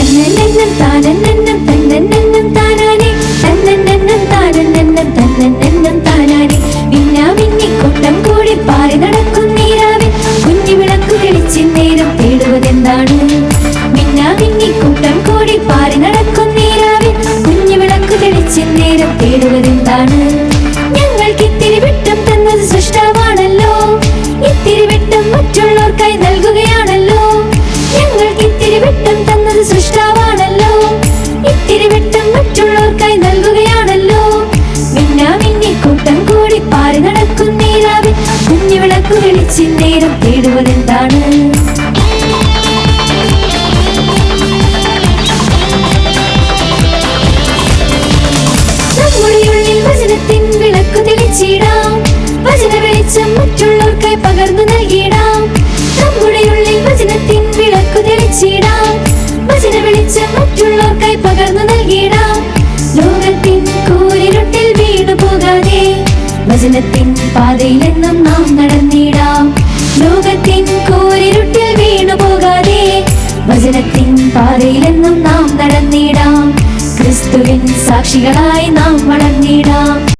തന്നെ തന്നെ താരൻ തന്നെ തന്നെ തന്നെ താരാനെ തന്നെ തന്നെ താരൻ തന്നെ വിളക്ക് വെളിച്ചിന്നേരം തേടുവതെന്താണ്? നമ്മുടെ ഉള്ളിൽ വചനത്തിൻ വിളക്കു തെളിച്ചിടാം. വചന വെളിച്ചം മറ്റുള്ളവർക്കായി പകർന്നു നൽകിയിടാം. വചനത്തിൻ പാതയിലെന്നും നാം നടന്നിടാം. ലോകത്തിൻ കൂരിരുട്ടിൽ വീണു പോകാതെ വചനത്തിൻ പാതയിലെന്നും നാം നടന്നിടാം. ക്രിസ്തുവിൻ സാക്ഷികളായി നാം വളർന്നിടാം.